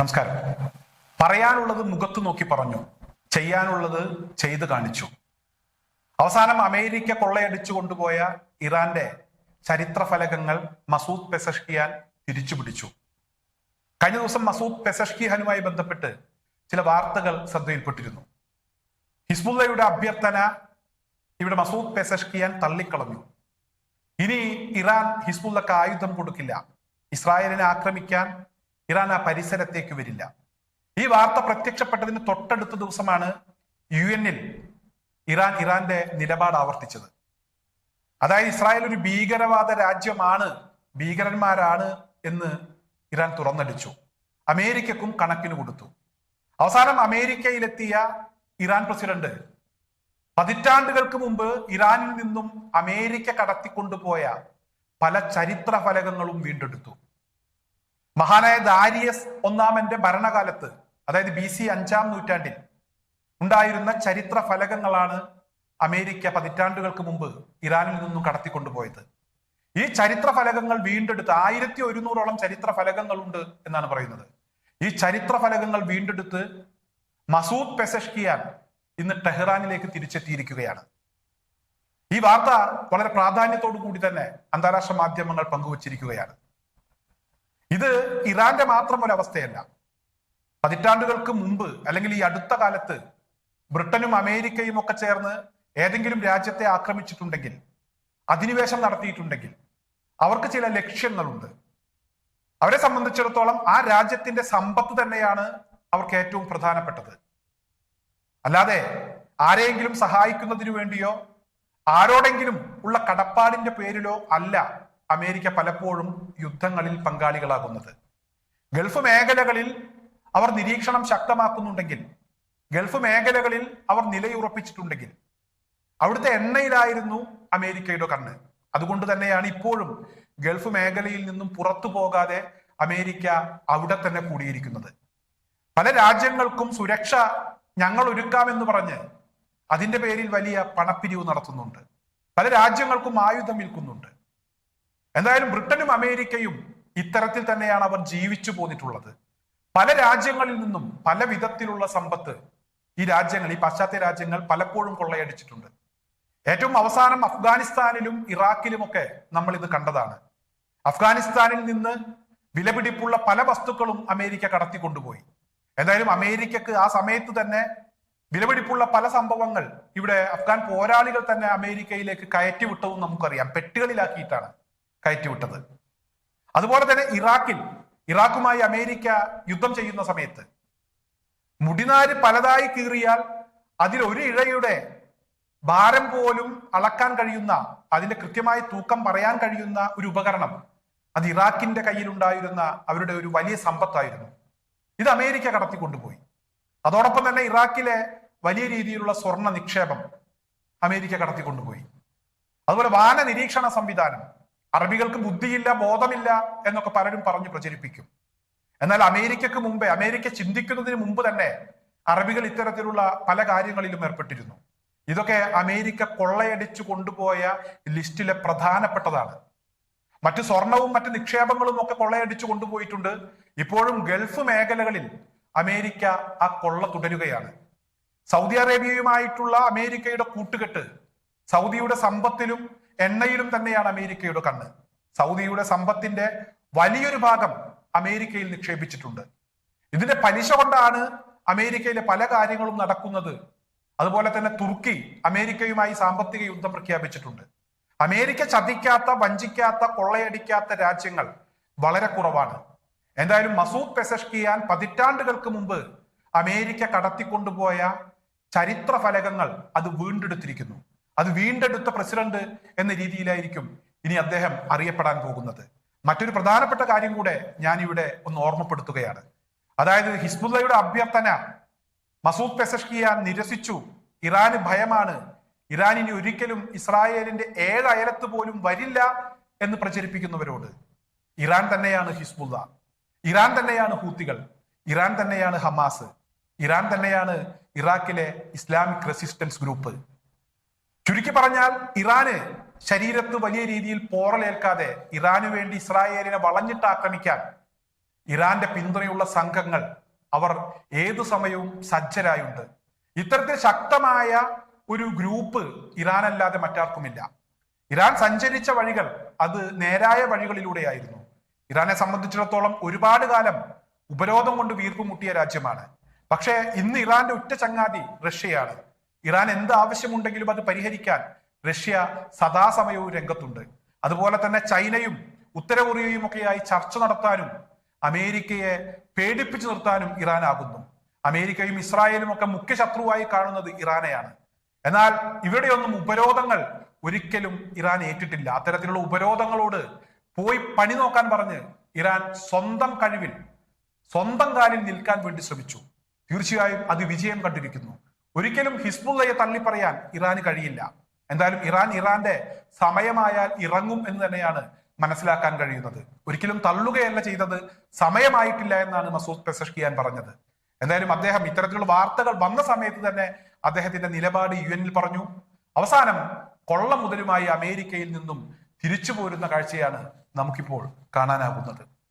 നമസ്കാരം. പറയാനുള്ളത് മുഖത്ത് നോക്കി പറഞ്ഞു. ചെയ്യാനുള്ളത് ചെയ്ത് കാണിച്ചു. അവസാനം അമേരിക്ക കൊള്ളയടിച്ചു കൊണ്ടുപോയ ഇറാന്റെ ചരിത്ര ഫലകങ്ങൾ മസൂദ് പെസഷ്കിയാൻ തിരിച്ചു പിടിച്ചു. കഴിഞ്ഞ ദിവസം മസൂദ് പെസഷ്കിഹാനുമായി ബന്ധപ്പെട്ട് ചില വാർത്തകൾ ശ്രദ്ധയിൽപ്പെട്ടിരുന്നു. ഹിസ്ബുല്ലയുടെ അഭ്യർത്ഥന ഇവിടെ മസൂദ് പെസഷ്കിയാൻ തള്ളിക്കളഞ്ഞു. ഇനി ഇറാൻ ഹിസ്ബുല്ലക്ക് ആയുധം കൊടുക്കില്ല. ഇസ്രായേലിനെ ആക്രമിക്കാൻ ഇറാൻ ആ പരിസരത്തേക്ക് വരില്ല. ഈ വാർത്ത പ്രത്യക്ഷപ്പെട്ടതിന് തൊട്ടടുത്ത ദിവസമാണ് യു എന്നിൽ ഇറാൻ ഇറാന്റെ നിലപാട് ആവർത്തിച്ചത്. അതായത് ഇസ്രായേൽ ഒരു ഭീകരവാദ രാജ്യമാണ് ഭീകരന്മാരാണ് എന്ന് ഇറാൻ തുറന്നടിച്ചു. അമേരിക്കക്കും കണക്കിന് കൊടുത്തു. അവസാനം അമേരിക്കയിലെത്തിയ ഇറാൻ പ്രസിഡന്റ് പതിറ്റാണ്ടുകൾക്ക് മുമ്പ് ഇറാനിൽ നിന്നും അമേരിക്ക കടത്തിക്കൊണ്ടുപോയ പല ചരിത്ര ഫലകങ്ങളും വീണ്ടെടുത്തു. മഹാനായ ദാരിയസ് ഒന്നാമന്റെ ഭരണകാലത്ത് അതായത് ബി സി അഞ്ചാം നൂറ്റാണ്ടിൽ ഉണ്ടായിരുന്ന ചരിത്ര ഫലകങ്ങളാണ് അമേരിക്ക പതിറ്റാണ്ടുകൾക്ക് മുമ്പ് ഇറാനിൽ നിന്നും കടത്തിക്കൊണ്ടുപോയത്. ഈ ചരിത്ര ഫലകങ്ങൾ വീണ്ടെടുത്ത് ആയിരത്തി ഒരുന്നൂറോളം ചരിത്ര ഫലകങ്ങളുണ്ട് എന്നാണ് പറയുന്നത്. ഈ ചരിത്ര ഫലകങ്ങൾ വീണ്ടെടുത്ത് മസൂദ് പെസഷ്കിയാൻ ഇന്ന് ടെഹ്റാനിലേക്ക് തിരിച്ചെത്തിയിരിക്കുകയാണ്. ഈ വാർത്ത വളരെ പ്രാധാന്യത്തോടു കൂടി തന്നെ അന്താരാഷ്ട്ര മാധ്യമങ്ങൾ പങ്കുവച്ചിരിക്കുകയാണ്. ഇത് ഇറാന്റെ മാത്രം ഒരു അവസ്ഥയല്ല. പതിറ്റാണ്ടുകൾക്ക് മുമ്പ് അല്ലെങ്കിൽ ഈ അടുത്ത കാലത്ത് ബ്രിട്ടനും അമേരിക്കയും ഒക്കെ ചേർന്ന് ഏതെങ്കിലും രാജ്യത്തെ ആക്രമിച്ചിട്ടുണ്ടെങ്കിൽ അധിനിവേശം നടത്തിയിട്ടുണ്ടെങ്കിൽ അവർക്ക് ചില ലക്ഷ്യങ്ങളുണ്ട്. അവരെ സംബന്ധിച്ചിടത്തോളം ആ രാജ്യത്തിന്റെ സമ്പത്ത് തന്നെയാണ് അവർക്ക് ഏറ്റവും പ്രധാനപ്പെട്ടത്. അല്ലാതെ ആരെയെങ്കിലും സഹായിക്കുന്നതിനു വേണ്ടിയോ ആരോടെങ്കിലും ഉള്ള കടപ്പാടിന്റെ പേരിലോ അല്ല അമേരിക്ക പലപ്പോഴും യുദ്ധങ്ങളിൽ പങ്കാളികളാകുന്നത്. ഗൾഫ് മേഖലകളിൽ അവർ നിരീക്ഷണം ശക്തമാക്കുന്നുണ്ടെങ്കിൽ ഗൾഫ് മേഖലകളിൽ അവർ നിലയുറപ്പിച്ചിട്ടുണ്ടെങ്കിൽ അവിടുത്തെ എണ്ണയിലായിരുന്നു അമേരിക്കയുടെ കണ്ണ്. അതുകൊണ്ട് തന്നെയാണ് ഇപ്പോഴും ഗൾഫ് മേഖലയിൽ നിന്നും പുറത്തു പോകാതെ അമേരിക്ക അവിടെ തന്നെ കൂടിയിരിക്കുന്നത്. പല രാജ്യങ്ങൾക്കും സുരക്ഷ ഞങ്ങൾ ഒരുക്കാമെന്ന് പറഞ്ഞ് അതിന്റെ പേരിൽ വലിയ പണപ്പിരിവ് നടത്തുന്നുണ്ട്. പല രാജ്യങ്ങൾക്കും ആയുധം വിൽക്കുന്നുണ്ട്. എന്തായാലും ബ്രിട്ടനും അമേരിക്കയും ഇത്തരത്തിൽ തന്നെയാണ് അവർ ജീവിച്ചു പോന്നിട്ടുള്ളത്. പല രാജ്യങ്ങളിൽ നിന്നും പല വിധത്തിലുള്ള സമ്പത്ത് ഈ രാജ്യങ്ങൾ ഈ പാശ്ചാത്യ രാജ്യങ്ങൾ പലപ്പോഴും കൊള്ളയടിച്ചിട്ടുണ്ട്. ഏറ്റവും അവസാനം അഫ്ഗാനിസ്ഥാനിലും ഇറാഖിലുമൊക്കെ നമ്മൾ ഇത് കണ്ടതാണ്. അഫ്ഗാനിസ്ഥാനിൽ നിന്ന് വിലപിടിപ്പുള്ള പല വസ്തുക്കളും അമേരിക്ക കടത്തിക്കൊണ്ടുപോയി. എന്തായാലും അമേരിക്കക്ക് ആ സമയത്ത് തന്നെ വിലപിടിപ്പുള്ള പല സംഭവങ്ങൾ ഇവിടെ അഫ്ഗാൻ പോരാളികൾ തന്നെ അമേരിക്കയിലേക്ക് കയറ്റി വിട്ടതും നമുക്കറിയാം. പെട്ടികളിലാക്കിയിട്ടാണ്. കയറ്റിവിട്ടത്. അതുപോലെ തന്നെ ഇറാഖിൽ ഇറാഖുമായി അമേരിക്ക യുദ്ധം ചെയ്യുന്ന സമയത്ത് മുടിനാര് പലതായി കീറിയാൽ അതിൽ ഒരു ഇഴയുടെ ഭാരം പോലും അളക്കാൻ കഴിയുന്ന അതിന്റെ കൃത്യമായ തൂക്കം പറയാൻ കഴിയുന്ന ഒരു ഉപകരണം അത് ഇറാഖിന്റെ കയ്യിലുണ്ടായിരുന്ന അവരുടെ ഒരു വലിയ സമ്പത്തായിരുന്നു. ഇത് അമേരിക്ക കടത്തിക്കൊണ്ടുപോയി. അതോടൊപ്പം തന്നെ ഇറാഖിലെ വലിയ രീതിയിലുള്ള സ്വർണ നിക്ഷേപം അമേരിക്ക കടത്തിക്കൊണ്ടുപോയി. അതുപോലെ വാന നിരീക്ഷണ സംവിധാനം. അറബികൾക്ക് ബുദ്ധിയില്ല ബോധമില്ല എന്നൊക്കെ പലരും പറഞ്ഞു പ്രചരിപ്പിക്കും. എന്നാൽ അമേരിക്കക്ക് മുമ്പേ അമേരിക്ക ചിന്തിക്കുന്നതിന് മുമ്പ് തന്നെ അറബികൾ ഇത്തരത്തിലുള്ള പല കാര്യങ്ങളിലും ഏർപ്പെട്ടിരുന്നു. ഇതൊക്കെ അമേരിക്ക കൊള്ളയടിച്ചു കൊണ്ടുപോയ ലിസ്റ്റിലെ പ്രധാനപ്പെട്ടതാണ്. മറ്റു സ്വർണവും മറ്റ് നിക്ഷേപങ്ങളും ഒക്കെ കൊള്ളയടിച്ചു കൊണ്ടുപോയിട്ടുണ്ട്. ഇപ്പോഴും ഗൾഫ് മേഖലകളിൽ അമേരിക്ക ആ കൊള്ള തുടരുകയാണ്. സൗദി അറേബ്യയുമായിട്ടുള്ള അമേരിക്കയുടെ കൂട്ടുകെട്ട് സൗദിയുടെ സമ്പത്തിലും എണ്ണയിലും തന്നെയാണ് അമേരിക്കയുടെ കണ്ണ്. സൗദിയുടെ സമ്പത്തിന്റെ വലിയൊരു ഭാഗം അമേരിക്കയിൽ നിക്ഷേപിച്ചിട്ടുണ്ട്. ഇതിന്റെ പലിശ കൊണ്ടാണ് അമേരിക്കയിലെ പല കാര്യങ്ങളും നടക്കുന്നത്. അതുപോലെ തന്നെ തുർക്കി അമേരിക്കയുമായി സാമ്പത്തിക യുദ്ധം പ്രഖ്യാപിച്ചിട്ടുണ്ട്. അമേരിക്ക ചതിക്കാത്ത വഞ്ചിക്കാത്ത കൊള്ളയടിക്കാത്ത രാജ്യങ്ങൾ വളരെ കുറവാണ്. എന്തായാലും മസൂദ് പെസഷ്കിയാൻ പതിറ്റാണ്ടുകൾക്ക് മുമ്പ് അമേരിക്ക കടത്തിക്കൊണ്ടുപോയ ചരിത്ര ഫലകങ്ങൾ അത് വീണ്ടെടുത്തിരിക്കുന്നു. അത് വീണ്ടെടുത്ത പ്രസിഡന്റ് എന്ന രീതിയിലായിരിക്കും ഇനി അദ്ദേഹം അറിയപ്പെടാൻ പോകുന്നത്. മറ്റൊരു പ്രധാനപ്പെട്ട കാര്യം കൂടെ ഞാൻ ഇവിടെ ഒന്ന് ഓർമ്മപ്പെടുത്തുകയാണ്. അതായത് ഹിസ്ബുല്ലയുടെ അഭ്യർത്ഥന മസൂദ് പെസഷ്കിയാൻ നിരസിച്ചു. ഇറാന് ഭയമാണ്. ഇറാൻ ഒരിക്കലും ഇസ്രായേലിന്റെ ഏഴ് അയലത്ത് പോലും വരില്ല എന്ന് പ്രചരിപ്പിക്കുന്നവരോട്. ഇറാൻ തന്നെയാണ് ഹിസ്ബുല്ല ഇറാൻ തന്നെയാണ് ഹൂത്തികൾ. ഇറാൻ തന്നെയാണ് ഹമാസ്. ഇറാൻ തന്നെയാണ് ഇറാഖിലെ ഇസ്ലാമിക് റെസിസ്റ്റൻസ് ഗ്രൂപ്പ്. ചുരുക്കി പറഞ്ഞാൽ ഇറാന് ശരീരത്ത് വലിയ രീതിയിൽ പോറലേൽക്കാതെ ഇറാനു വേണ്ടി ഇസ്രായേലിനെ വളഞ്ഞിട്ട് ആക്രമിക്കാൻ ഇറാന്റെ പിന്തുണയുള്ള സംഘങ്ങൾ അവർ ഏതു സമയവും സജ്ജരായുണ്ട്. ഇത്തരത്തിൽ ശക്തമായ ഒരു ഗ്രൂപ്പ് ഇറാൻ ഇറാനല്ലാതെ മറ്റാർക്കുമില്ല. ഇറാൻ സഞ്ചരിച്ച വഴികൾ അത് നേരായ വഴികളിലൂടെയായിരുന്നു. ഇറാനെ സംബന്ധിച്ചിടത്തോളം ഒരുപാട് കാലം ഉപരോധം കൊണ്ട് വീർപ്പ് മുട്ടിയ രാജ്യമാണ്. പക്ഷേ ഇന്ന് ഇറാന്റെ ഉറ്റ ചങ്ങാതി റഷ്യയാണ്. ഇറാൻ എന്ത് ആവശ്യമുണ്ടെങ്കിലും അത് പരിഹരിക്കാൻ റഷ്യ സദാസമയവും രംഗത്തുണ്ട്. അതുപോലെ തന്നെ ചൈനയും ഉത്തര കൊറിയയും ഒക്കെയായി ചർച്ച നടത്താനും അമേരിക്കയെ പേടിപ്പിച്ചു നിർത്താനും ഇറാൻ ഇറാനാകുന്നു. അമേരിക്കയും ഇസ്രായേലും ഒക്കെ മുഖ്യ ശത്രുവായി കാണുന്നത് ഇറാനെയാണ്. എന്നാൽ ഇവിടെയൊന്നും ഉപരോധങ്ങൾ ഒരിക്കലും ഇറാൻ ഏറ്റിട്ടില്ല. അത്തരത്തിലുള്ള ഉപരോധങ്ങളോട് പോയി പണി നോക്കാൻ പറഞ്ഞ് ഇറാൻ സ്വന്തം കഴിവിൽ സ്വന്തം കാലിൽ നിൽക്കാൻ വേണ്ടി ശ്രമിച്ചു. തീർച്ചയായും അത് വിജയം കണ്ടിരിക്കുന്നു. ഒരിക്കലും ഹിസ്ബുള്ളയെ തള്ളിപ്പറയാൻ ഇറാന് കഴിയില്ല. എന്തായാലും ഇറാൻ ഇറാന്റെ സമയമായാൽ ഇറങ്ങും എന്ന് തന്നെയാണ് മനസ്സിലാക്കാൻ കഴിയുന്നത്. ഒരിക്കലും തള്ളുകയല്ല ചെയ്തത് സമയമായിട്ടില്ല എന്നാണ് മസൂദ് പെസഷ്കിയാൻ പറഞ്ഞത്. എന്തായാലും അദ്ദേഹം ഇത്തരത്തിലുള്ള വാർത്തകൾ വന്ന സമയത്ത് തന്നെ അദ്ദേഹത്തിന്റെ നിലപാട് യു എനിൽ പറഞ്ഞു. അവസാനം കൊള്ള മുതലുമായി അമേരിക്കയിൽ നിന്നും തിരിച്ചു പോരുന്ന കാഴ്ചയാണ് നമുക്കിപ്പോൾ കാണാനാകുന്നത്.